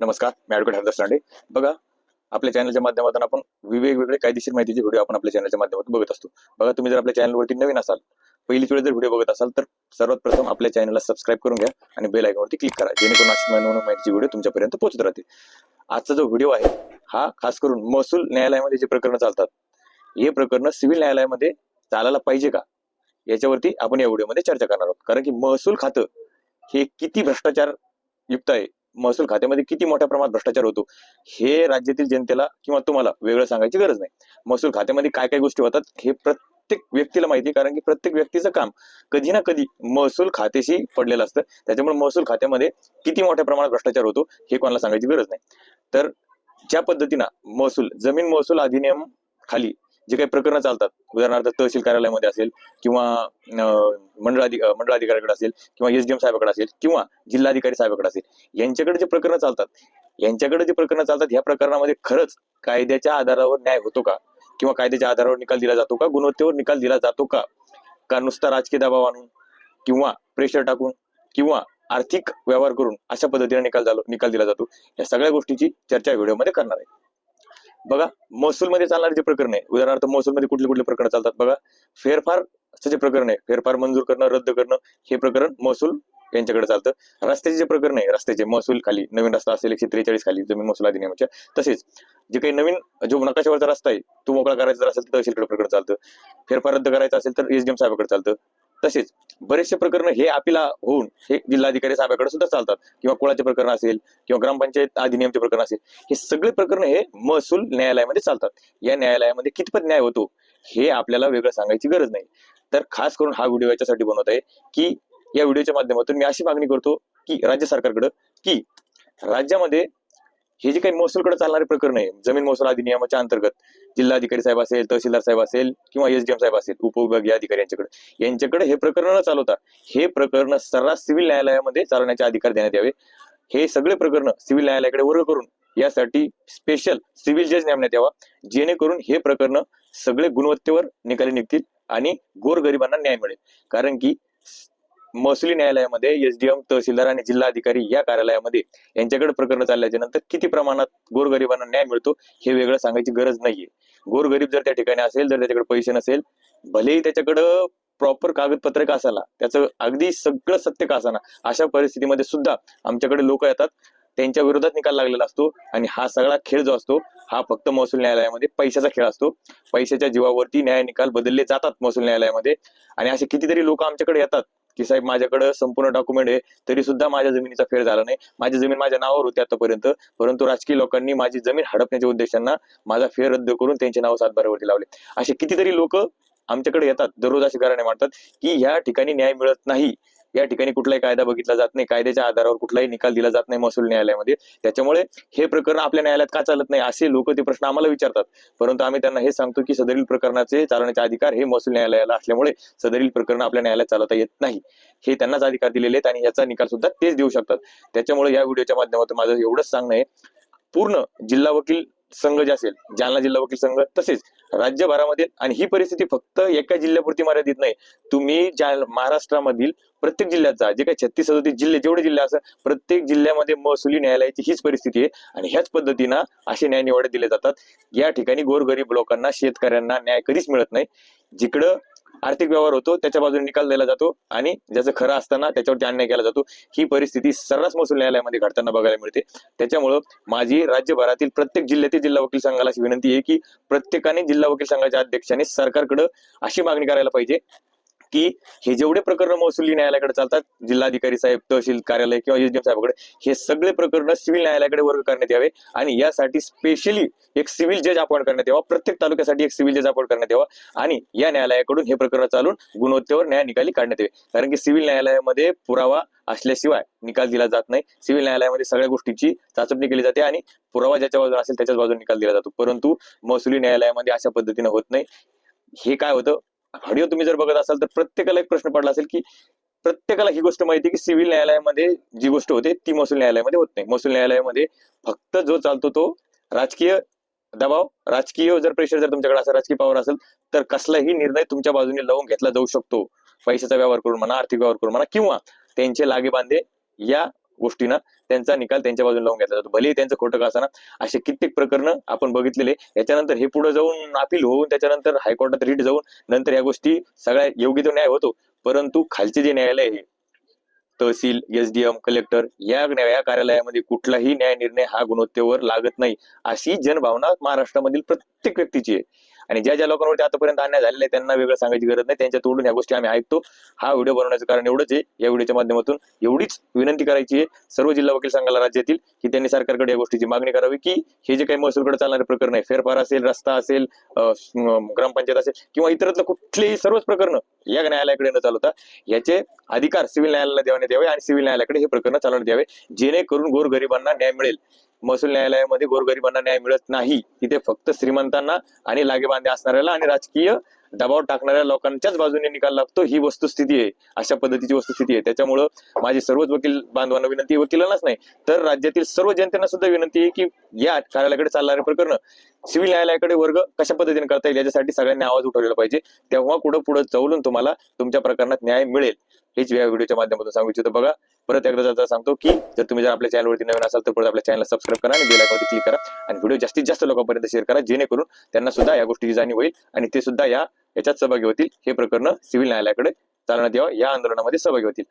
नमस्कार मी ॲडव्होकेट हरदास लांडे. बघा आपल्या चॅनलच्या माध्यमातून आपण वेगवेगळे कायदेशीर माहितीचे व्हिडिओ आपण आपल्या चॅनलच्या माध्यमातून बघत असतो. बघा तुम्ही जर आपल्या चॅनलवरती नवीन असाल पहिलीच वेळ जर व्हिडिओ बघत असाल तर सर्वात प्रथम आपल्या चॅनलला सबस्क्राईब करून घ्या आणि बेल आयकॉनवरती क्लिक करा. जेणेकरून अशी नवीन माहितीचे व्हिडिओ तुमच्यापर्यंत पोहोचत राहतील. आजचा जो व्हिडिओ आहे हा खास करून महसूल न्यायालयामध्ये जे प्रकरण चालतात हे प्रकरण सिव्हिल न्यायालयामध्ये चालायला पाहिजे का? याच्यावरती आपण या व्हिडिओमध्ये चर्चा करणार आहोत. कारण की महसूल खातं हे किती भ्रष्टाचार युक्त आहे महसूल खात्यामध्ये किती मोठ्या प्रमाणात भ्रष्टाचार होतो हे राज्यातील जनतेला किंवा तुम्हाला वेगळं सांगायची गरज नाही. महसूल खात्यामध्ये काय काय गोष्टी होतात हे प्रत्येक व्यक्तीला माहिती आहे कारण की प्रत्येक व्यक्तीचं काम कधी ना कधी महसूल खात्याशी पडलेलं असतं. त्याच्यामुळे महसूल खात्यामध्ये किती मोठ्या प्रमाणात भ्रष्टाचार होतो हे कोणाला सांगायची गरज नाही. तर ज्या पद्धतीनं महसूल जमीन महसूल अधिनियम खाली जे काही प्रकरणं चालतात उदाहरणार्थ तहसील कार्यालयामध्ये असेल किंवा अं, मंडळाधिकाऱ्याकडे असेल किंवा एसडीएम साहेबाकडे असेल किंवा जिल्हाधिकारी साहेबाकडे असेल यांच्याकडे जे प्रकरणं चालतात यांच्याकडे जे प्रकरणं चालतात ह्या प्रकरणामध्ये खरंच कायद्याच्या आधारावर न्याय होतो का? किंवा कायद्याच्या आधारावर निकाल दिला जातो का? गुणवत्तेवर निकाल दिला जातो का? का नुसता राजकीय दबाव आणून किंवा प्रेशर टाकून किंवा आर्थिक व्यवहार करून अशा पद्धतीने निकाल निकाल दिला जातो? या सगळ्या गोष्टीची चर्चा व्हिडिओमध्ये करणार आहे. बघा महसूलमध्ये चालणारे जे प्रकरण आहे उदाहरणार्थ महसूलमध्ये कुठले कुठले प्रकरण चालतात बघा फेरफार जे प्रकरण आहे फेरफार मंजूर करणं रद्द करणं हे प्रकरण महसूल यांच्याकडे चालतं. रस्त्याचे जे प्रकरण आहे रस्त्याचे महसूल खाली नवीन रस्ता असेल एकशे त्रेचाळीस खाली जमीन महसूल अधिनियमाच्या तसेच जे काही नवीन जो नकाशावरचा रस्ता आहे तो मोकळा करायचा जर असेल तर तहसीलकडे प्रकरण चालतं. फेरफार रद्द करायचा असेल तर एसडीएम साहेबाकडे चालतं. तसेच बरेचसे प्रकरण हे अपिला होऊन हे जिल्हाधिकारी साहेबाकडे सुद्धा चालतात. किंवा कुळाचे प्रकरण असेल किंवा ग्रामपंचायत अधिनियमचे प्रकरण असेल हे सगळे प्रकरण हे महसूल न्यायालयामध्ये चालतात. या न्यायालयामध्ये कितपत न्याय होतो हे आपल्याला वेगळं सांगायची गरज नाही. तर खास करून हा व्हिडिओ याच्यासाठी बनवत आहे की या व्हिडिओच्या माध्यमातून मी अशी मागणी करतो की राज्य सरकारकडं की राज्यामध्ये हे जे काही महसूलकडे चालणारे प्रकरण आहे जमीन महसूल अधिनियमाच्या अंतर्गत जिल्हाधिकारी साहेब असेल तहसीलदार साहेब असेल किंवा एसडीएम साहेब असेल उपविभागीय अधिकारी यांच्याकडे यांच्याकडे हे प्रकरण न चालवता हे प्रकरण सर्रास सिव्हिल न्यायालयामध्ये चालवण्याचे अधिकार देण्यात यावे. हे सगळे प्रकरण सिव्हिल न्यायालयाकडे वर्ग करून यासाठी स्पेशल सिव्हिल जज नेमण्यात यावा. जेणेकरून हे प्रकरण सगळे गुणवत्तेवर निकाली निघतील आणि गोरगरिबांना न्याय मिळेल. कारण की महसुली न्यायालयामध्ये एसडीएम तहसीलदार आणि जिल्हाधिकारी या कार्यालयामध्ये यांच्याकडे प्रकरण चालल्याच्या नंतर किती प्रमाणात गोरगरिबांना न्याय मिळतो हे वेगळं सांगायची गरज नाहीये. गोरगरीब जर त्या ठिकाणी असेल जर त्याच्याकडे पैसे नसेल भलेही त्याच्याकडं प्रॉपर कागदपत्र का असाला त्याचं अगदी सगळं सत्य का असाना अशा परिस्थितीमध्ये सुद्धा आमच्याकडे लोक येतात त्यांच्या विरोधात निकाल लागलेला असतो आणि हा सगळा खेळ जो असतो हा फक्त महसूल न्यायालयामध्ये पैशाचा खेळ असतो. पैशाच्या जीवावरती न्याय निकाल बदलले जातात महसूल न्यायालयामध्ये आणि असे कितीतरी लोक आमच्याकडे येतात की साहेब माझ्याकडे संपूर्ण डॉक्युमेंट आहे तरी सुद्धा माझ्या जमिनीचा फेर झाला नाही. माझी जमीन माझ्या नावावर होती आतापर्यंत परंतु राजकीय लोकांनी माझी जमीन हडपण्याच्या उद्देशांना माझा फेर रद्द करून त्यांचे नाव सातबारावरती लावले. असे कितीतरी लोक आमच्याकडे येतात दररोज अशी गाराणे मांडतात की ह्या ठिकाणी न्याय मिळत नाही. या ठिकाणी कुठलाही कायदा बघितला जात नाही. कायद्याच्या आधारावर कुठलाही निकाल दिला जात नाही महसूल न्यायालयामध्ये. त्याच्यामुळे हे प्रकरण आपल्या न्यायालयात का चालत नाही असे लोक ते प्रश्न आम्हाला विचारतात. परंतु आम्ही त्यांना हे सांगतो की सदरील प्रकरणाचे चालण्याचे अधिकार हे महसूल न्यायालयाला असल्यामुळे सदरील प्रकरण आपल्या न्यायालयात चालवता येत नाही. हे त्यांनाच अधिकार दिलेले आहेत आणि याचा निकाल सुद्धा तेच देऊ शकतात. त्याच्यामुळे या व्हिडिओच्या माध्यमातून माझं एवढंच सांगणं आहे. पूर्ण जिल्हा वकील संघ जे असेल जालना जिल्हा वकील संघ तसेच राज्यभरामध्ये आणि ही परिस्थिती फक्त एका जिल्ह्यापुरती मर्यादित नाही. तुम्ही ज्या महाराष्ट्रामधील प्रत्येक जिल्ह्याचा जे काही छत्तीस सदोतीस जिल्हे जेवढे जिल्हे असं प्रत्येक जिल्ह्यामध्ये महसुली न्यायालयाची हीच परिस्थिती आहे. आणि ह्याच पद्धतीनं असे न्याय निवाडे दिले जातात. या ठिकाणी गोरगरीब लोकांना शेतकऱ्यांना न्याय कधीच मिळत नाही. जिकडं आर्थिक व्यवहार होतो त्याच्या बाजूने निकाल दिला जातो आणि ज्याचं खरं असताना त्याच्यावरती अन्याय केला जातो. ही परिस्थिती सर्रास महसूल न्यायालयामध्ये घडताना बघायला मिळते. त्याच्यामुळं माझी राज्यभरातील प्रत्येक जिल्ह्यातील जिल्हा वकील संघाला अशी विनंती आहे की प्रत्येकाने जिल्हा वकील संघाच्या अध्यक्षाने सरकारकडे अशी मागणी करायला पाहिजे. की हे जेवढे प्रकरण महसुली न्यायालयाकडे चालतात जिल्हाधिकारी साहेब तहसील कार्यालय किंवा एसडीएम साहेबाकडे हे सगळे प्रकरण सिव्हिल न्यायालयाकडे वर्ग करण्यात यावे आणि यासाठी स्पेशली एक सिव्हिल जज अपॉइंट करण्यात यावा प्रत्येक तालुक्यासाठी एक सिव्हिल जज अपॉइंट करण्यात यावा आणि या न्यायालयाकडून हे प्रकरण चालून गुणवत्तेवर न्याय निकाली काढण्यात यावे. कारण की सिव्हिल न्यायालयामध्ये पुरावा असल्याशिवाय निकाल दिला जात नाही. सिव्हिल न्यायालयामध्ये सगळ्या गोष्टीची चाचपणी केली जाते आणि पुरावा ज्याच्या बाजूने असेल त्याच्याच बाजूने निकाल दिला जातो. परंतु महसुली न्यायालयामध्ये अशा पद्धतीने होत नाही. हे काय होतं? व्हिडिओ तुम्ही जर बघत असाल तर प्रत्येकाला एक प्रश्न पडला असेल की प्रत्येकाला ही गोष्ट माहिती की सिव्हिल न्यायालयामध्ये जी गोष्ट होते ती महसूल न्यायालयामध्ये होत नाही. महसूल न्यायालयामध्ये फक्त जो चालतो तो राजकीय दबाव राजकीय जर प्रेशर जर तुमच्याकडे असेल राजकीय पॉवर असेल तर कसलाही निर्णय तुमच्या बाजूने लावून घेतला जाऊ शकतो. पैशाचा व्यवहार करून म्हणा आर्थिक व्यवहार करून म्हणा किंवा त्यांचे लागे बांधे या गोष्टींना त्यांचा निकाल त्यांच्या बाजूने लावून घेतला जातो. भलेही त्यांचं खोटं का असताना असे कित्येक प्रकरण आपण बघितलेले याच्यानंतर हे पुढे जाऊन अपील होऊन त्याच्यानंतर हायकोर्टात रीट जाऊन नंतर या गोष्टी सगळ्या योग्य तो न्याय होतो. परंतु खालचे जे न्यायालय आहे तहसील एसडीएम कलेक्टर या न्याय या कार्यालयामध्ये कुठलाही न्याय निर्णय हा गुणवत्तेवर लागत नाही. अशी जनभावना महाराष्ट्रामधील प्रत्येक व्यक्तीची आहे. आणि ज्या ज्या लोकांवरती आतापर्यंत अन्याय झालेला आहे त्यांना वेगळं सांगायची गरज नाही. त्यांच्या तोडून ह्या गोष्टी आम्ही ऐकतो. हा व्हिडिओ बनवण्याचं कारण एवढंच आहे. या व्हिडिओच्या माध्यमातून एवढीच विनंती करायची आहे सर्व जिल्हा वकील संघाला राज्यातील की त्यांनी सरकारकडे या गोष्टीची मागणी करावी की हे जे काही महसूलकडे चालणारे प्रकरण आहे फेरफार असेल रस्ता असेल ग्रामपंचायत असेल किंवा इतरत्ल कुठलेही सर्वच प्रकरण या न्यायालयाकडे न चालवता याचे अधिकार सिव्हिल न्यायालयाला देण्यात यावे आणि सिव्हिल न्यायालयाकडे हे प्रकरण चालवण्यात यावे. जेणेकरून गोरगरिबांना न्याय मिळेल. महसूल न्यायालयामध्ये गोरगरिबांना न्याय मिळत नाही. तिथे फक्त श्रीमंतांना आणि लागेबांधे असणाऱ्याला आणि राजकीय दबाव टाकणाऱ्या लोकांच्याच बाजूने निकाल लागतो. ही वस्तुस्थिती आहे. अशा पद्धतीची वस्तुस्थिती आहे. त्याच्यामुळं माझी सर्वच वकील बांधवांना विनंती आहे, वकिलांनाच नाही तर राज्यातील सर्व जनतेना सुद्धा विनंती आहे की या कार्यालयाकडे चालणारे प्रकरण सिव्हिल न्यायालयाकडे वर्ग कशा पद्धतीने करता येईल याच्यासाठी सगळ्यांनी आवाज उठवलेला पाहिजे. तेव्हा कुठं पुढे चौलून तुम्हाला तुमच्या प्रकरणात न्याय मिळेल. हेच या व्हिडिओच्या माध्यमातून सांगू इच्छितो. बघा परत एकदा सांगतो की जर तुम्ही जर आपल्या चॅनलवरती नवीन असाल तर परत आपल्या चॅनलला सबस्क्राईब करा आणि बेल आयकॉनवरती क्लिक करा आणि व्हिडिओ जास्तीत जास्त लोकांपर्यंत शेअर करा जेणेकरून त्यांना सुद्धा या गोष्टीची जाणीव होईल आणि ते सुद्धा या याच्यात सहभागी होतील. हे प्रकरण सिव्हिल न्यायालयाकडे चालवण्यात यावं या आंदोलनामध्ये सहभागी होतील.